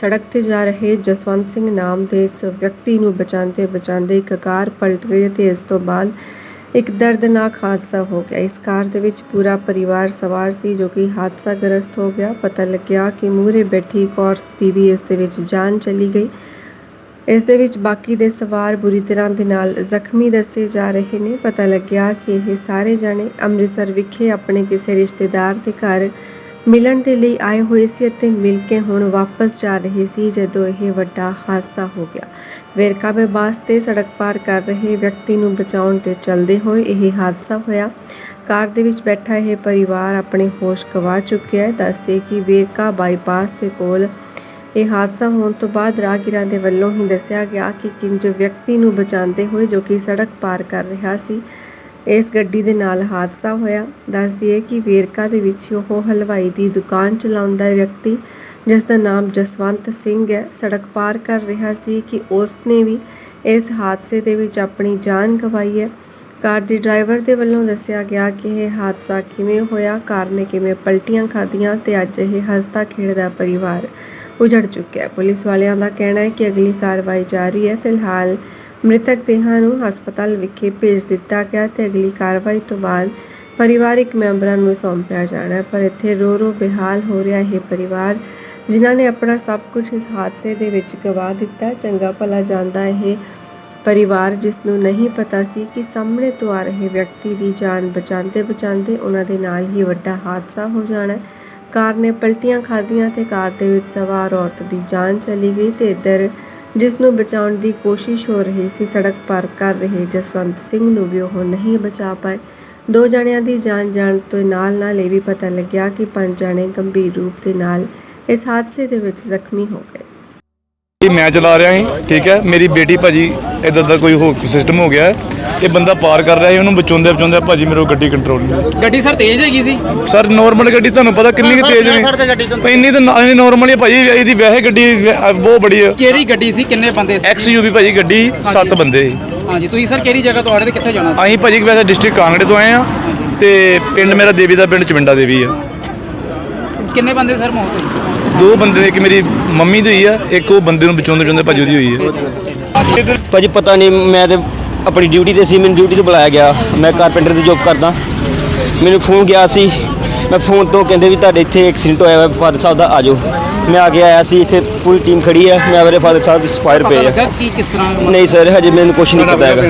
ਸੜਕ ਤੇ ਜਾ ਰਹੇ ਜਸਵੰਤ ਸਿੰਘ ਨਾਮ ਦੇ ਇਸ ਵਿਅਕਤੀ ਨੂੰ ਬਚਾਉਂਦੇ ਬਚਾਉਂਦੇ ਇੱਕ ਕਾਰ ਪਲਟ ਗਈ ਤੇ ਇਸ ਤੋਂ ਬਾਅਦ ਇੱਕ ਦਰਦਨਾਕ ਹਾਦਸਾ ਹੋ ਗਿਆ। ਇਸ ਕਾਰ ਦੇ ਵਿੱਚ ਪੂਰਾ ਪਰਿਵਾਰ ਸਵਾਰ ਸੀ ਜੋ ਕਿ ਹਾਦਸਾ ਗ੍ਰਸਤ ਹੋ ਗਿਆ। ਪਤਾ ਲੱਗਿਆ ਕਿ ਮੂਹਰੇ ਬੈਠੀ ਇੱਕ ਔਰਤ ਦੀ ਵੀ ਇਸ ਦੇ ਵਿੱਚ ਜਾਨ ਚਲੀ ਗਈ। ਇਸ ਦੇ ਵਿੱਚ ਬਾਕੀ ਦੇ ਸਵਾਰ ਬੁਰੀ ਤਰ੍ਹਾਂ ਦੇ ਨਾਲ ਜ਼ਖਮੀ ਦੱਸੇ ਜਾ ਰਹੇ ਨੇ। ਪਤਾ ਲੱਗਿਆ ਕਿ ਇਹ ਸਾਰੇ ਜਾਣੇ ਅੰਮ੍ਰਿਤਸਰ ਵਿਖੇ ਆਪਣੇ ਕਿਸੇ ਰਿਸ਼ਤੇਦਾਰ ਦੇ ਘਰ ਮਿਲਣ ਦੇ ਲਈ ਆਏ ਹੋਏ ਸੀ ਅਤੇ ਮਿਲ ਕੇ ਹੁਣ ਵਾਪਸ ਜਾ ਰਹੇ ਸੀ ਜਦੋਂ ਇਹ ਵੱਡਾ ਹਾਦਸਾ ਹੋ ਗਿਆ। ਵੇਰਕਾ ਬੇਬਾਸ ਤੇ ਸੜਕ ਪਾਰ ਕਰ ਰਹੇ ਵਿਅਕਤੀ ਨੂੰ ਬਚਾਉਣ ਤੇ ਚਲਦੇ ਹੋਏ ਇਹ ਹਾਦਸਾ ਹੋਇਆ। ਕਾਰ ਦੇ ਵਿੱਚ ਬੈਠਾ ਇਹ ਪਰਿਵਾਰ ਆਪਣੇ ਹੋਸ਼ ਗਵਾ ਚੁੱਕਿਆ ਹੈ। ਦੱਸਦੇ ਕਿ ਵੇਰਕਾ ਬਾਈਪਾਸ ਦੇ ਕੋਲ ਇਹ ਹਾਦਸਾ ਹੋਣ ਤੋਂ ਬਾਅਦ ਰਾਹਗੀਰਾਂ ਦੇ ਵੱਲੋਂ ਹੀ ਦੱਸਿਆ ਗਿਆ ਕਿ ਕਿੰਜ ਵਿਅਕਤੀ ਨੂੰ ਬਚਾਉਂਦੇ ਹੋਏ ਜੋ ਕਿ ਸੜਕ ਪਾਰ ਕਰ ਰਿਹਾ ਸੀ ਇਸ ਗੱਡੀ ਦੇ ਨਾਲ ਹਾਦਸਾ ਹੋਇਆ। ਦੱਸਦੀ ਹੈ ਕਿ ਵੇਰਕਾ ਦੇ ਵਿੱਚ ਉਹ ਹਲਵਾਈ ਦੀ ਦੁਕਾਨ ਚਲਾਉਂਦਾ ਵਿਅਕਤੀ, ਜਿਸ ਦਾ ਨਾਮ ਜਸਵੰਤ ਸਿੰਘ ਹੈ। ਸੜਕ ਪਾਰ ਕਰ ਰਿਹਾ ਸੀ ਕਿ ਉਸ ਨੇ ਵੀ ਇਸ ਹਾਦਸੇ ਦੇ ਵਿੱਚ ਆਪਣੀ ਜਾਨ ਗਵਾਈ ਹੈ। ਕਾਰ ਦੇ ਡਰਾਈਵਰ ਦੇ ਵੱਲੋਂ ਦੱਸਿਆ ਗਿਆ ਕਿ ਇਹ ਹਾਦਸਾ ਕਿਵੇਂ ਹੋਇਆ, ਕਾਰ ਨੇ ਕਿਵੇਂ ਪਲਟੀਆਂ ਖਾਧੀਆਂ ਤੇ ਅੱਜ ਇਹ ਹੱਸਦਾ ਖੇਡਦਾ ਪਰਿਵਾਰ ਉਜੜ ਚੁੱਕਿਆ ਹੈ। ਪੁਲਿਸ ਵਾਲਿਆਂ ਦਾ ਕਹਿਣਾ ਹੈ ਕਿ ਅਗਲੀ ਕਾਰਵਾਈ ਜਾਰੀ ਹੈ। ਫਿਲਹਾਲ ਮ੍ਰਿਤਕ ਦੇਹਾਂ ਨੂੰ ਹਸਪਤਾਲ ਵਿਖੇ ਭੇਜ ਦਿੱਤਾ ਗਿਆ ਤੇ ਅਗਲੀ ਕਾਰਵਾਈ ਤੋਂ ਬਾਅਦ ਪਰਿਵਾਰਿਕ ਮੈਂਬਰਾਂ ਨੂੰ ਸੌਂਪਿਆ ਜਾਣਾ ਪਰ ਇੱਥੇ ਰੋ ਰੋ ਬੇਹਾਲ ਹੋ ਰਿਹਾ ਇਹ ਪਰਿਵਾਰ ਜਿਨ੍ਹਾਂ ਨੇ ਆਪਣਾ ਸਭ ਕੁਝ ਇਸ ਹਾਦਸੇ ਦੇ ਵਿੱਚ ਗਵਾ ਦਿੱਤਾ। ਚੰਗਾ ਭਲਾ ਜਾਂਦਾ ਇਹ ਪਰਿਵਾਰ ਜਿਸ ਨੂੰ ਨਹੀਂ ਪਤਾ ਸੀ ਕਿ ਸਾਹਮਣੇ ਤੋਂ ਆ ਰਹੇ ਵਿਅਕਤੀ ਦੀ ਜਾਨ ਬਚਾਉਂਦੇ ਬਚਾਉਂਦੇ ਉਹਨਾਂ ਦੇ ਨਾਲ ਹੀ ਵੱਡਾ ਹਾਦਸਾ ਹੋ ਜਾਣਾ ਕਾਰ ਨੇ ਪਲਟੀਆਂ ਖਾਧੀਆਂ ਤੇ ਕਾਰ ਦੇ ਵਿੱਚ ਸਵਾਰ ਔਰਤ ਦੀ ਜਾਨ ਚਲੀ ਗਈ ਤੇ ਇੱਧਰ ਜਿਸ ਨੂੰ ਬਚਾਉਣ ਦੀ ਕੋਸ਼ਿਸ਼ ਹੋ ਰਹੀ ਸੀ, ਸੜਕ ਪਾਰ ਕਰ ਰਹੇ ਜਸਵੰਤ ਸਿੰਘ ਨੂੰ ਵੀ ਉਹ ਨਹੀਂ ਬਚਾ ਪਾਏ। ਦੋ ਜਣਿਆਂ ਦੀ ਜਾਨ ਜਾਣ ਤੋਂ ਨਾਲ ਨਾਲ ਇਹ ਵੀ ਪਤਾ ਲੱਗਿਆ ਕਿ ਪੰਜ ਜਣੇ ਗੰਭੀਰ ਰੂਪ ਦੇ ਨਾਲ ਇਸ ਹਾਦਸੇ ਦੇ ਵਿੱਚ ਜ਼ਖਮੀ ਹੋ ਗਏ। ਇਹ ਮੈਂ ਚਲਾ ਰਿਹਾ ਸੀ ਠੀਕ ਹੈ ਮੇਰੀ ਬੇਟੀ ਭਾਜੀ ਇਦਾਂ ਦਾ ਕੋਈ ਹੋ ਸਿਸਟਮ ਹੋ ਗਿਆ ਹੈ। ਇਹ ਬੰਦਾ ਪਾਰ ਕਰ ਰਿਹਾ ਸੀ ਉਹਨੂੰ ਬਚਾਉਂਦੇ ਬਚਾਉਂਦੇ ਭਾਜੀ ਮੇਰੇ ਕੋਲ ਗੱਡੀ ਕੰਟਰੋਲ ਨਹੀਂ। ਗੱਡੀ ਸਰ ਤੇਜ਼ ਹੈਗੀ ਸੀ ਸਰ ਨਾਰਮਲ ਗੱਡੀ ਤੁਹਾਨੂੰ ਪਤਾ ਕਿੰਨੀ ਕੁ ਤੇਜ਼ ਨੇ ਇੰਨੀ ਤਾਂ ਨਾ- ਇੰਨੀ ਨਾਰਮਲ ਹੀ ਭਾਜੀ ਇਹਦੀ ਵੈਸੇ ਗੱਡੀ ਵੈ- ਬਹੁਤ ਬੜੀ ਹੈ ਕਿਹੜੀ ਗੱਡੀ ਸੀ ਕਿੰਨੇ ਬੰਦੇ ਸੀ ਐਕਸ ਯੂਵੀ ਭਾਜੀ ਗੱਡੀ 7 ਬੰਦੇ ਸੀ। ਹਾਂਜੀ ਤੁਸੀਂ ਸਰ ਕਿਹੜੀ ਜਗ੍ਹਾ ਤੋਂ ਆ ਰਹੇ ਤੇ ਕਿੱਥੇ ਜਾਣਾ ਸੀ ਅਸੀਂ ਭਾਜੀ ਵੈਸੇ ਡਿਸਟ੍ਰਿਕਟ ਕਾਂਗੜੇ ਤੋਂ ਆਏ ਆ ਤੇ ਪਿੰਡ ਮੇਰਾ ਦੇਵੀ ਦਾ ਪਿੰਡ ਚਵਿੰਡਾ ਦੇਵੀ ਆ ਕਿੰਨੇ ਬੰਦੇ ਸਰ ਮੌਤ ਹੋਈ? ਦੋ ਬੰਦੇ ਨੇ ਇੱਕ ਮੇਰੀ ਮੰਮੀ ਦੀ ਹੋਈ ਆ ਇੱਕ ਉਹ ਬੰਦੇ ਨੂੰ ਬਚਾਉਂਦੇ ਬਚਾਉਂਦੇ ਭਾਜੀ ਉਹਦੀ ਹੋਈ ਹੈ ਭਾਜੀ ਪਤਾ ਨਹੀਂ ਮੈਂ ਤੇ ਆਪਣੀ ਡਿਊਟੀ ਤੇ ਸੀ ਮੈਨੂੰ ਡਿਊਟੀ ਤੇ ਬੁਲਾਇਆ ਗਿਆ। ਮੈਂ ਕਾਰਪੈਂਟਰ ਦੀ ਜੌਬ ਕਰਦਾ। ਮੈਨੂੰ ਫੋਨ ਗਿਆ ਸੀ। ਮੈਂ ਫੋਨ ਤੋਂ ਕਹਿੰਦੇ ਵੀ ਤੁਹਾਡੇ ਇੱਥੇ ਐਕਸੀਡੈਂਟ ਹੋਇਆ ਹੋਇਆ ਫਾਦਰ ਸਾਹਿਬ ਦਾ ਆਜੋ ਮੈਂ ਆ ਕੇ ਆਇਆ ਸੀ ਇੱਥੇ ਪੂਰੀ ਟੀਮ ਖੜੀ ਹੈ ਮੈਂ ਮੇਰੇ ਫਾਦਰ ਸਾਹਿਬ ਦੀ ਸਫਾਇਰ ਪਏ ਆ। ਕੀ ਕਿਸ ਤਰ੍ਹਾਂ ਨਹੀਂ ਸਰ ਹਜੇ ਮੈਨੂੰ ਕੁਝ ਨਹੀਂ ਪਤਾ ਹੈਗਾ।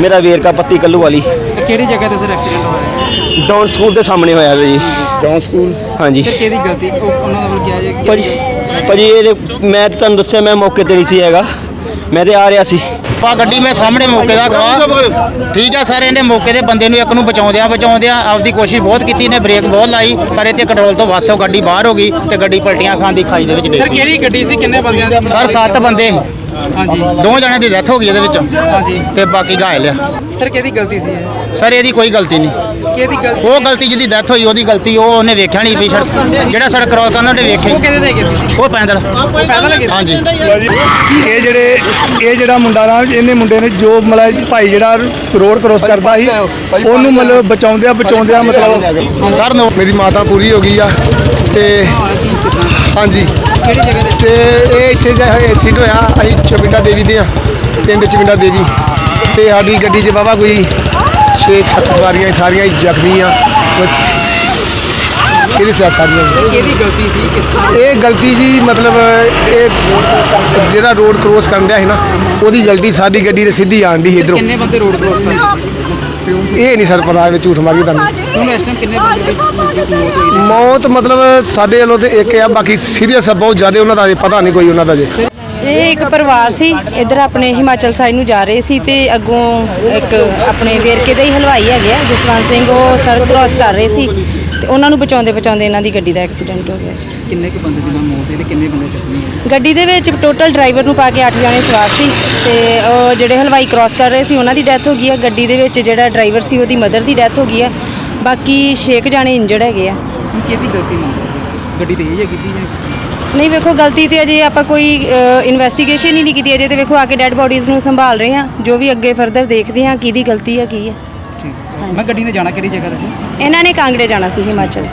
ਮੇਰਾ ਵੇਰਕਾ ਪੱਤੀ ਕੱਲੂ ਵਾਲੀ। ਕਿਹੜੀ ਜਗ੍ਹਾ ਤੇ ਸਰ ਐਕਸੀਡੈਂਟ ਹੋਇਆ? ਡਾਊਨ ਸਕੂਲ ਦੇ ਸਾਹਮਣੇ ਹੋਇਆ ਹੈ ਜੀ। ਡਾਊਨ ਸਕੂਲ ਹਾਂਜੀ। ਸਰ ਕਿਹਦੀ ਗਲਤੀ? ਉਹ- ਉਹਨਾਂ ਦਾ ਵੱਲ ਕਿਹਾ ਜੇ ਭਾਜੀ ਭਾਜੀ ਇਹ ਮੈਂ ਤੇ ਤੁਹਾਨੂੰ ਦੱਸਿਆ ਮੈਂ ਮੌਕੇ ਤੇ ਨਹੀਂ ਸੀ ਹੈਗਾ। ਮੈਂ ਤੇ ਆ ਰਿਹਾ ਸੀ। ਆ ਗੱਡੀ ਮੈਂ ਸਾਹਮਣੇ ਮੌਕੇ ਦਾ ਗਵਾਹ ਠੀਕ ਹੈ ਸਰ ਇਹਨੇ ਮੌਕੇ ਦੇ ਬੰਦੇ ਨੂੰ ਇੱਕ ਨੂੰ ਬਚਾਉਂਦਿਆਂ ਬਚਾਉਂਦਿਆਂ ਆਪਦੀ ਕੋਸ਼ਿਸ਼ ਬਹੁਤ ਕੀਤੀ ਨੇ ਬ੍ਰੇਕ ਬਹੁਤ ਲਾਈ ਪਰ ਇਹ ਤੇ ਕੰਟਰੋਲ ਤੋਂ ਵੱਸ ਉਹ ਗੱਡੀ ਬਾਹਰ ਹੋ ਗਈ ਤੇ ਗੱਡੀ ਪਲਟੀਆਂ ਖਾਣ ਦੀ ਖਾਈ ਦੇ ਵਿੱਚ ਸਰ ਡਿੱਗ ਕਿਹੜੀ ਗੱਡੀ ਸੀ? ਕਿੰਨੇ ਬੰਦਿਆਂ ਦੀ? ਸਰ ਸੱਤ ਬੰਦੇ। ਹਾਂਜੀ। ਦੋ ਜਣਿਆਂ ਦੀ ਡੈਥ ਹੋ ਗਈ ਇਹਦੇ ਵਿੱਚ। ਹਾਂਜੀ। ਤੇ ਬਾਕੀ ਘਾਇਲ ਆ। ਸਰ ਕਿਹਦੀ ਗਲਤੀ ਸੀ ਇਹ? ਸਰ ਇਹਦੀ ਕੋਈ ਗਲਤੀ ਨਹੀਂ। ਕਿਹਦੀ ਗਲਤੀ ਉਹ ਗਲਤੀ ਜਿਹਦੀ ਡੈਥ ਹੋਈ ਉਹਦੀ ਗਲਤੀ ਉਹ ਉਹਨੇ ਵੇਖਿਆ ਨਹੀਂ ਵੀ ਸੜਕ ਜਿਹੜਾ ਸੜਕ ਕ੍ਰੋਸ ਕਰਨਾ ਉਹਨੇ ਵੇਖਿਆ ਉਹ ਹੀ। ਕਿਹਦੇ ਦੇ ਗਏ ਸੀ? ਉਹ ਪੈਦਲ। ਉਹ ਪੈਦਲ ਗਏ ਸੀ? ਹਾਂਜੀ। ਇਹ ਜਿਹੜੇ ਇਹ ਜਿਹੜਾ ਮੁੰਡਾ ਨਾ ਇਹਨੇ ਮੁੰਡੇ ਨੇ ਜੋ ਮਤਲਬ ਭਾਈ ਜਿਹੜਾ ਰੋਡ ਕ੍ਰੋਸ ਕਰਦਾ ਸੀ ਉਹਨੂੰ ਮਤਲਬ ਬਚਾਉਂਦਿਆਂ ਬਚਾਉਂਦਿਆਂ ਮਤਲਬ ਸਰ ਨੋ ਮੇਰੀ ਮਾਤਾ ਪੂਰੀ ਹੋ ਗਈ ਆ ਤੇ ਹਾਂਜੀ। ਕਿਹੜੀ ਜਗ੍ਹਾ ਤੇ? ਤੇ ਇਹ ਇੱਥੇ ਜਿਹੜਾ ਐਕਸੀਡੈਂਟ ਹੋਇਆ ਅਸੀਂ ਚਵਿੰਡਾ ਦੇਵੀ ਦੇ ਆ ਪਿੰਡ ਚਵਿੰਡਾ ਦੇਵੀ। ਤੇ ਸਾਡੀ ਗੱਡੀ 'ਚ ਬਾਬਾ ਕੋਈ। 6-7 ਸਵਾਰੀਆਂ ਸਾਰੀਆਂ ਹੀ ਜ਼ਖਮੀ ਆ। ਕਿਹੜੀ ਸਿਆ ਸਾਰੀਆਂ ਸਰ ਕਿਹਦੀ ਗਲਤੀ ਸੀ? ਕਿਸ ਇਹ ਗਲਤੀ ਜੀ ਮਤਲਬ ਇਹ ਜਿਹੜਾ ਰੋਡ ਕ੍ਰੋਸ ਕਰਨ ਡਿਆ ਸੀ ਨਾ ਉਹਦੀ ਗਲਤੀ ਸਾਡੀ ਗੱਡੀ ਦੇ ਸਿੱਧੀ ਆਣ ਦੀ ਇਧਰੋਂ। ਕਿੰਨੇ ਬੰਦੇ ਰੋਡ ਕ੍ਰੋਸ ਕਰ ਰਹੇ ਇਹ ਨਹੀਂ ਸਰ ਪਤਾ ਵਿੱਚ ਝੂਠ ਮਾਰੀ ਤੁਹਾਨੂੰ। ਹੁਣ ਇਸ ਟਾਈਮ ਕਿੰਨੇ ਬੰਦੇ ਦੀ ਮੌਤ ਹੋਈ? ਮੌਤ ਮਤਲਬ ਸਾਡੇ ਵੱਲੋਂ ਤੇ ਇੱਕ ਆ ਬਾਕੀ ਸੀਰੀਅਸ ਆ ਬਹੁਤ ਜ਼ਿਆਦਾ ਉਹਨਾਂ ਦਾ ਅਜੇ ਪਤਾ ਨਹੀਂ ਕੋਈ ਉਹਨਾਂ ਦਾ ਜੇ ਇਹ ਇੱਕ ਪਰਿਵਾਰ ਸੀ। ਇੱਧਰ ਆਪਣੇ ਹਿਮਾਚਲ ਸਾਈਡ ਨੂੰ ਜਾ ਰਹੇ ਸੀ ਤੇ ਅੱਗੋਂ ਇੱਕ ਆਪਣੇ ਵੇਰਕੇ ਦਾ ਹੀ ਹਲਵਾਈ ਹੈਗੇ ਆ ਜਸਵੰਤ ਸਿੰਘ ਉਹ ਸੜਕ ਕ੍ਰਾਸ ਕਰ ਰਹੇ ਸੀ ਤੇ ਉਹਨਾਂ ਨੂੰ ਬਚਾਉਂਦੇ ਬਚਾਉਂਦੇ ਇਹਨਾਂ ਦੀ ਗੱਡੀ ਦਾ ਐਕਸੀਡੈਂਟ ਹੋ ਗਿਆ। ਕਿੰਨੇ ਕੁ ਬੰਦੇ ਦੀ ਮੌਤ ਹੋਈ ਤੇ ਕਿੰਨੇ ਬੰਦੇ ਜ਼ਖਮੀ ਹੋਏ? ਗੱਡੀ ਦੇ ਵਿੱਚ ਟੋਟਲ ਡਰਾਈਵਰ ਨੂੰ ਪਾ ਕੇ 8 ਜਣੇ ਸਵਾਰ ਸੀ ਤੇ ਉਹ ਜਿਹੜੇ ਹਲਵਾਈ ਕ੍ਰਾਸ ਕਰ ਰਹੇ ਸੀ ਉਹਨਾਂ ਦੀ ਡੈਥ ਹੋ ਗਈ ਹੈ ਗੱਡੀ ਦੇ ਵਿੱਚ ਜਿਹੜਾ ਡਰਾਈਵਰ ਸੀ ਉਹਦੀ ਮਦਰ ਦੀ ਡੈਥ ਹੋ ਗਈ ਹੈ ਬਾਕੀ 6 ਜਣੇ ਇੰਜਰਡ ਹੈਗੇ ਆ। ਕਿਹਦੀ ਗਲਤੀ ਮੰਨਦੇ ਗੱਡੀ ਤੇਜ਼ ਹੈਗੀ ਸੀ ਜਾਂ? ਨਹੀਂ ਵੇਖੋ ਗਲਤੀ ਤੇ ਅਜੇ ਆਪਾਂ ਕੋਈ ਇਨਵੈਸਟੀਗੇਸ਼ਨ ਹੀ ਨਹੀਂ ਕੀਤੀ ਅਜੇ ਤੇ ਵੇਖੋ ਆ ਕੇ ਡੈੱਡ ਬੋਡੀਜ਼ ਨੂੰ ਸੰਭਾਲ ਰਹੇ ਹਾਂ ਜੋ ਵੀ ਅੱਗੇ ਫਰਦਰ ਦੇਖਦੇ ਹਾਂ ਕਿਹਦੀ ਗਲਤੀ ਹੈ ਕੀ ਹੈ। ਠੀਕ ਮੈਂ ਗੱਡੀ ਨੇ ਜਾਣਾ ਕਿਹੜੀ ਜਗ੍ਹਾ ਤੇ ਸੀ? ਇਹਨਾਂ ਨੇ ਕਾਂਗੜੇ ਜਾਣਾ ਸੀ ਹਿਮਾਚਲ।